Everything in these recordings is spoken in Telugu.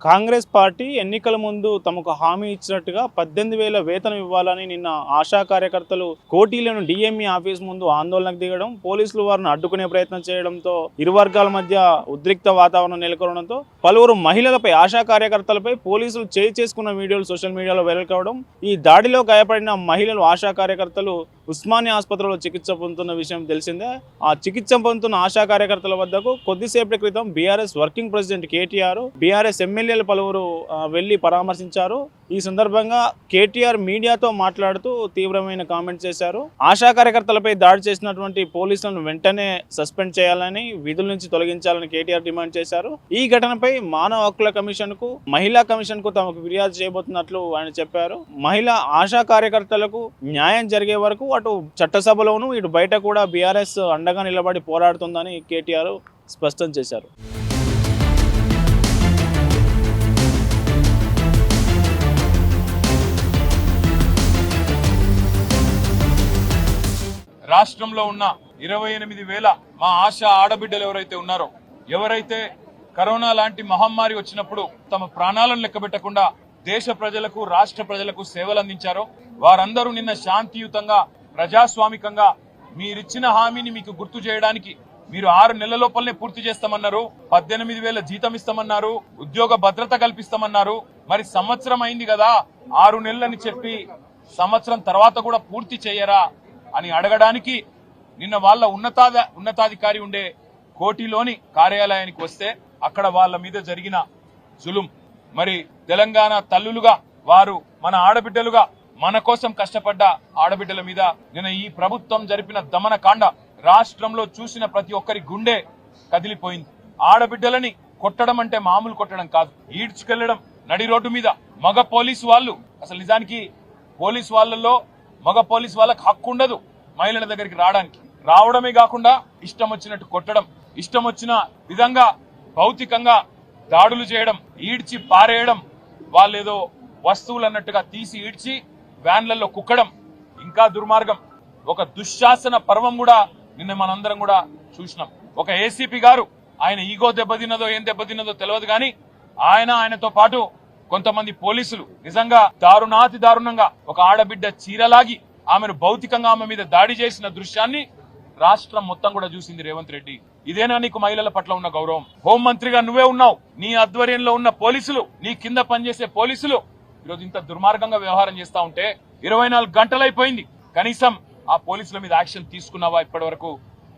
కాంగ్రెస్ పార్టీ ఎన్నికల ముందు తమకు హామీ ఇచ్చినట్టుగా పద్దెనిమిది వేల వేతనం ఇవ్వాలని నిన్న ఆశా కార్యకర్తలు కోటీలను డిఎంఈ ఆఫీస్ ముందు ఆందోళనకు దిగడం పోలీసులు వారిని అడ్డుకునే ప్రయత్నం చేయడంతో ఇరు వర్గాల మధ్య ఉద్రిక్త వాతావరణం నెలకొనడంతో పలువురు మహిళలపై ఆశా కార్యకర్తలపై పోలీసులు చేయి చేసుకున్న వీడియోలు సోషల్ మీడియాలో వైరల్ కావడం ఈ దాడిలో గాయపడిన మహిళలు ఆశా కార్యకర్తలు ఉస్మానియా ఆసుపత్రిలో చికిత్స పొందుతున్న విషయం తెలిసిందే. ఆ చికిత్స పొందుతున్న ఆశా కార్యకర్తల వద్దకు కొద్దిసేపటి క్రితం BRS working president KTR BRS ఎమ్మెల్యేలు పలువురు వెళ్ళి వెళ్ళి పరామర్శించారు. ఈ సందర్భంగా కేటీఆర్ మీడియాతో మాట్లాడుతూ తీవ్రమైన కామెంట్స్ చేశారు. ఆశా కార్యకర్తలపై దాడి చేసినటువంటి పోలీసులను వెంటనే సస్పెండ్ చేయాలని విధుల నుంచి తొలగించాలని కేటీఆర్ డిమాండ్ చేశారు. ఈ ఘటనపై మానవ హక్కుల కమిషన్కు మహిళా కమిషన్కు తమకు ఫిర్యాదు చేయబోతున్నట్లు ఆయన చెప్పారు. మహిళా ఆశా కార్యకర్తలకు న్యాయం జరిగే వరకు అటు చట్టసభలోనూ ఇటు బయట కూడా బీఆర్ఎస్ అండగా నిలబడి పోరాడుతుందని కేటీఆర్ స్పష్టం చేశారు. రాష్ట్రంలో ఉన్న ఇరవై ఎనిమిది వేల మా ఆశ ఆడబిడ్డలు ఎవరైతే ఉన్నారో ఎవరైతే కరోనా లాంటి మహమ్మారి వచ్చినప్పుడు తమ ప్రాణాలను లెక్కబెట్టకుండా దేశ ప్రజలకు రాష్ట్ర ప్రజలకు సేవలు అందించారో వారందరూ నిన్న శాంతియుతంగా ప్రజాస్వామికంగా మీరిచ్చిన హామీని మీకు గుర్తు చేయడానికి మీరు ఆరు నెలల లోపలనే పూర్తి చేస్తామన్నారు పద్దెనిమిది వేల జీతం ఇస్తామన్నారు ఉద్యోగ భద్రత కల్పిస్తామన్నారు. మరి సంవత్సరం అయింది కదా ఆరు నెలలని చెప్పి సంవత్సరం తర్వాత కూడా పూర్తి చేయరా? అని అడగడానికి నిన్న వాళ్ళ ఉన్నతాద ఉన్నతాధికారి ఉండే కోటిలోని కార్యాలయానికి వస్తే అక్కడ వాళ్ళ మీద జరిగిన జులుం. మరి తెలంగాణ తల్లులుగా వారు మన ఆడబిడ్డలుగా మన కోసం కష్టపడ్డ ఆడబిడ్డల మీద నిన్న ఈ ప్రభుత్వం జరిపిన దమనకాండ రాష్ట్రంలో చూసిన ప్రతి ఒక్కరి గుండె కదిలిపోయింది. ఆడబిడ్డలని కొట్టడం అంటే మామూలు కొట్టడం కాదు. ఈడ్చుకెళ్ళడం నడి రోడ్డు మీద మగ పోలీసు వాళ్ళు. అసలు నిజానికి పోలీస్ వాళ్ళల్లో మగ పోలీస్ వాళ్ళకి హక్కు ఉండదు మహిళల దగ్గరికి రావడానికి. రావడమే కాకుండా ఇష్టం వచ్చినట్టు కొట్టడం ఇష్టం వచ్చిన విధంగా భౌతికంగా దాడులు చేయడం ఈడ్చి పారేయడం వాళ్ళేదో వస్తువులు అన్నట్టుగా తీసి ఈడ్చి వ్యాన్లలో కుక్కడం ఇంకా దుర్మార్గం. ఒక దుశ్శాసన పర్వం కూడా నిన్న మనందరం కూడా చూసినాం. ఒక ఏసీపీ గారు ఆయన ఈగో దెబ్బతిన్నదో ఏం దెబ్బతిన్నదో తెలియదు కానీ ఆయన ఆయనతో పాటు కొంతమంది పోలీసులు నిజంగా దారుణాతి దారుణంగా ఒక ఆడబిడ్డ చీరలాగి ఆమెను భౌతికంగా ఆమె మీద దాడి చేసిన దృశ్యాన్ని రాష్ట్రం మొత్తం కూడా చూసింది రేవంత్ రెడ్డి. ఇదేనా నీకు మహిళల పట్ల ఉన్న గౌరవం? హోంమంత్రిగా నువ్వే ఉన్నావు. నీ ఆధ్వర్యంలో ఉన్న పోలీసులు నీ కింద పనిచేసే పోలీసులు ఈరోజు ఇంత దుర్మార్గంగా వ్యవహారం చేస్తా ఉంటే ఇరవై నాలుగు గంటలైపోయింది. కనీసం ఆ పోలీసుల మీద యాక్షన్ తీసుకున్నావా ఇప్పటి వరకు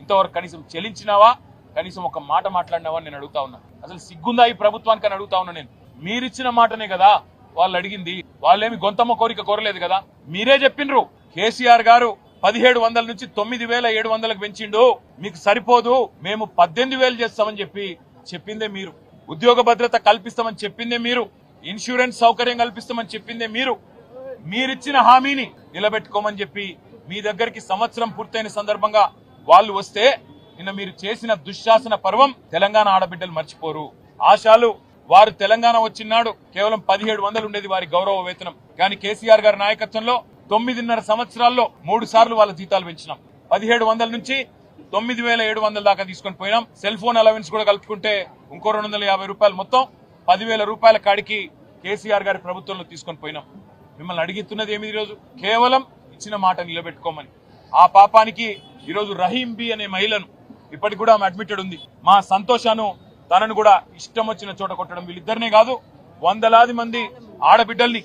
ఇంతవరకు కనీసం చెల్లించినావా కనీసం ఒక మాట మాట్లాడినావా నేను అడుగుతా ఉన్నా. అసలు సిగ్గుందా ఈ ప్రభుత్వానికి అని అడుగుతా ఉన్నా నేను? మీరిచ్చిన మాటనే కదా వాళ్ళు అడిగింది. వాళ్ళేమి గొంతమ్మ కోరిక కోరలేదు కదా? మీరే చెప్పిండ్రు కేసీఆర్ గారు పదిహేడు వందల నుంచి తొమ్మిది వేల ఏడు వందలకు పెంచిండు. మీకు సరిపోదు. మేము పద్దెనిమిది వేలు చేస్తామని చెప్పి చెప్పిందే మీరు. ఉద్యోగ భద్రత కల్పిస్తామని చెప్పిందే మీరు. ఇన్సూరెన్స్ సౌకర్యం కల్పిస్తామని చెప్పిందే మీరు. మీరిచ్చిన హామీని నిలబెట్టుకోమని చెప్పి మీ దగ్గరికి సంవత్సరం పూర్తయిన సందర్భంగా వాళ్ళు వస్తే నిన్న మీరు చేసిన దుశ్శాసన పర్వం తెలంగాణ ఆడబిడ్డలు మర్చిపోరు. ఆశాలు వారు తెలంగాణ వచ్చినాడు. కేవలం పదిహేడు వందలు ఉండేది వారి గౌరవ వేతనం. కానీ కేసీఆర్ గారి నాయకత్వంలో తొమ్మిదిన్నర సంవత్సరాల్లో మూడు సార్లు వాళ్ళ జీతాలు పెంచినాం. పదిహేడు వందల నుంచి తొమ్మిది వేల ఏడు వందల దాకా తీసుకొని పోయినాం. సెల్ ఫోన్ అలవెన్స్ కూడా కలుపుకుంటే ఇంకో రెండు వందల యాభై రూపాయలు మొత్తం పదివేల రూపాయల కాడికి కేసీఆర్ గారి ప్రభుత్వంలో తీసుకొని పోయినాం. మిమ్మల్ని అడిగిస్తున్నది ఏమి ఈరోజు? కేవలం ఇచ్చిన మాట నిలబెట్టుకోమని. ఆ పాపానికి ఈరోజు రహీం బి అనే మహిళను ఇప్పటికి కూడా ఆమె అడ్మిటెడ్ ఉంది. మా సంతోషాను తనను కూడా ఇష్టం వచ్చిన చోట కొట్టడం వీళ్ళిద్దరినే కాదు వందలాది మంది ఆడబిడ్డల్ని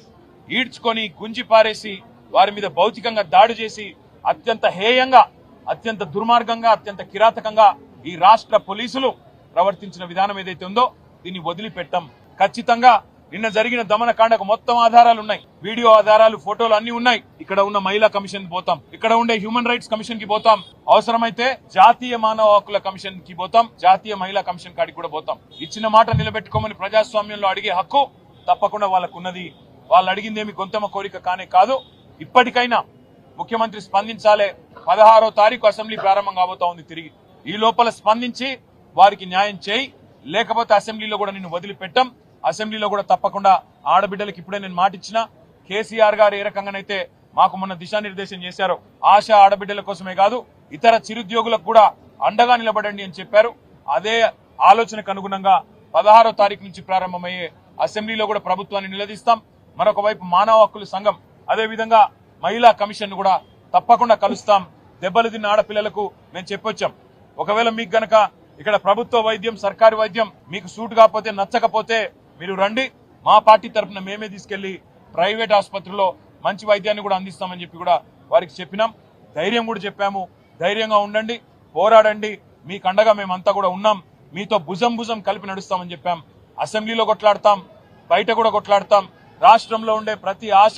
ఈడ్చుకొని గుంజి పారేసి వారి మీద భౌతికంగా దాడి చేసి అత్యంత హేయంగా అత్యంత దుర్మార్గంగా అత్యంత కిరాతకంగా ఈ రాష్ట్ర పోలీసులు ప్రవర్తించిన విధానం ఏదైతే ఉందో దీన్ని వదిలిపెట్టం. ఖచ్చితంగా నిన్న జరిగిన దమనకాండకు మొత్తం ఆధారాలు ఉన్నాయి. వీడియో ఆధారాలు ఫోటోలు అన్ని ఉన్నాయి. ఇక్కడ ఉన్న మహిళా కమిషన్కి పోతాం. ఇక్కడ ఉండే హ్యూమన్ రైట్స్ కమిషన్కి పోతాం. అవసరమైతే జాతీయ మానవ హక్కుల కమిషన్కి పోతాం. జాతీయ మహిళా కమిషన్ కాడికి కూడా పోతాం. ఇచ్చిన మాట నిలబెట్టుకోమని ప్రజాస్వామ్యంలో అడిగే హక్కు తప్పకుండా వాళ్ళకున్నది. వాళ్ళు అడిగిందేమి గొంతమ కోరిక కానే కాదు. ఇప్పటికైనా ముఖ్యమంత్రి స్పందించాలే. పదహారో తారీఖు అసెంబ్లీ ప్రారంభం కాబోతా ఉంది తిరిగి. ఈ లోపల స్పందించి వారికి న్యాయం చేయి. లేకపోతే అసెంబ్లీలో కూడా నిన్ను వదిలిపెట్టం. అసెంబ్లీలో కూడా తప్పకుండా ఆడబిడ్డలకు ఇప్పుడే నేను మాటిచ్చిన. కేసీఆర్ గారు ఏ రకంగానైతే మాకు మొన్న దిశానిర్దేశం చేశారు ఆశ ఆడబిడ్డల కోసమే కాదు ఇతర చిరుద్యోగులకు కూడా అండగా నిలబడండి అని చెప్పారు. అదే ఆలోచనకు అనుగుణంగా పదహారో తారీఖు నుంచి ప్రారంభమయ్యే అసెంబ్లీలో కూడా ప్రభుత్వాన్ని నిలదీస్తాం. మరొక వైపు మానవ హక్కుల సంఘం అదేవిధంగా మహిళా కమిషన్ కూడా తప్పకుండా కలుస్తాం. దెబ్బలు తిన్న ఆడపిల్లలకు మేము చెప్పొచ్చాం. ఒకవేళ మీకు గనక ఇక్కడ ప్రభుత్వ వైద్యం సర్కారీ వైద్యం మీకు సూట్ కాకపోతే నచ్చకపోతే మీరు రండి. మా పార్టీ తరఫున మేమే తీసుకెళ్ళి ప్రైవేట్ ఆసుపత్రిలో మంచి వైద్యాన్ని కూడా అందిస్తామని చెప్పి కూడా వారికి చెప్పినాం. ధైర్యం కూడా చెప్పాము. ధైర్యంగా ఉండండి. పోరాడండి. మీ కండగా మేమంతా కూడా ఉన్నాం. మీతో భుజం భుజం కలిపి నడుస్తామని చెప్పాం. అసెంబ్లీలో కొట్లాడతాం. బయట కూడా కొట్లాడతాం. రాష్ట్రంలో ఉండే ప్రతి ఆశ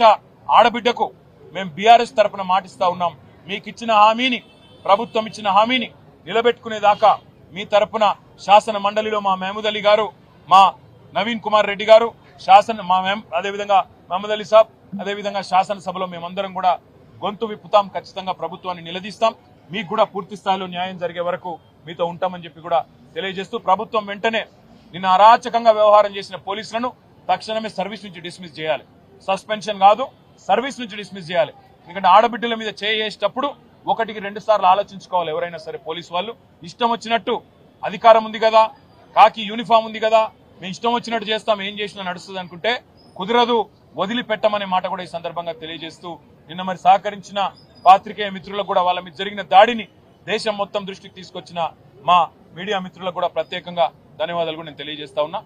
ఆడబిడ్డకు మేము బీఆర్ఎస్ తరపున మాటిస్తా ఉన్నాం. మీకు ఇచ్చిన హామీని ప్రభుత్వం ఇచ్చిన హామీని నిలబెట్టుకునేదాకా మీ తరపున శాసన మండలిలో మా మహమూద్ అలీ గారు మా నవీన్ కుమార్ రెడ్డి గారు శాసన మా మేం అదేవిధంగా మహమ్మద్ అలీ సాబ్ అదేవిధంగా శాసనసభలో మేమందరం కూడా గొంతు విప్పుతాం ఖచ్చితంగా ప్రభుత్వాన్ని నిలదీస్తాం. మీకు కూడా పూర్తి స్థాయిలో న్యాయం జరిగే వరకు మీతో ఉంటామని చెప్పి కూడా తెలియజేస్తూ ప్రభుత్వం వెంటనే నిన్న అరాచకంగా వ్యవహారం చేసిన పోలీసులను తక్షణమే సర్వీస్ నుంచి డిస్మిస్ చేయాలి. సస్పెన్షన్ కాదు సర్వీస్ నుంచి డిస్మిస్ చేయాలి. ఎందుకంటే ఆడబిడ్డల మీద చేసేటప్పుడు ఒకటికి రెండు సార్లు ఆలోచించుకోవాలి ఎవరైనా సరే పోలీసు వాళ్ళు. ఇష్టం వచ్చినట్టు అధికారం ఉంది కదా కాకి యూనిఫామ్ ఉంది కదా మేము ఇష్టం వచ్చినట్టు చేస్తాం ఏం చేసినా నడుస్తుంది అనుకుంటే కుదరదు వదిలిపెట్టమనే మాట కూడా ఈ సందర్భంగా తెలియజేస్తూ నిన్న మరి సహకరించిన పాత్రికేయ మిత్రులకు కూడా వాళ్ళ మీద జరిగిన దాడిని దేశం మొత్తం దృష్టికి తీసుకొచ్చిన మా మీడియా మిత్రులకు కూడా ప్రత్యేకంగా ధన్యవాదాలు కూడా నేను తెలియజేస్తా ఉన్నా.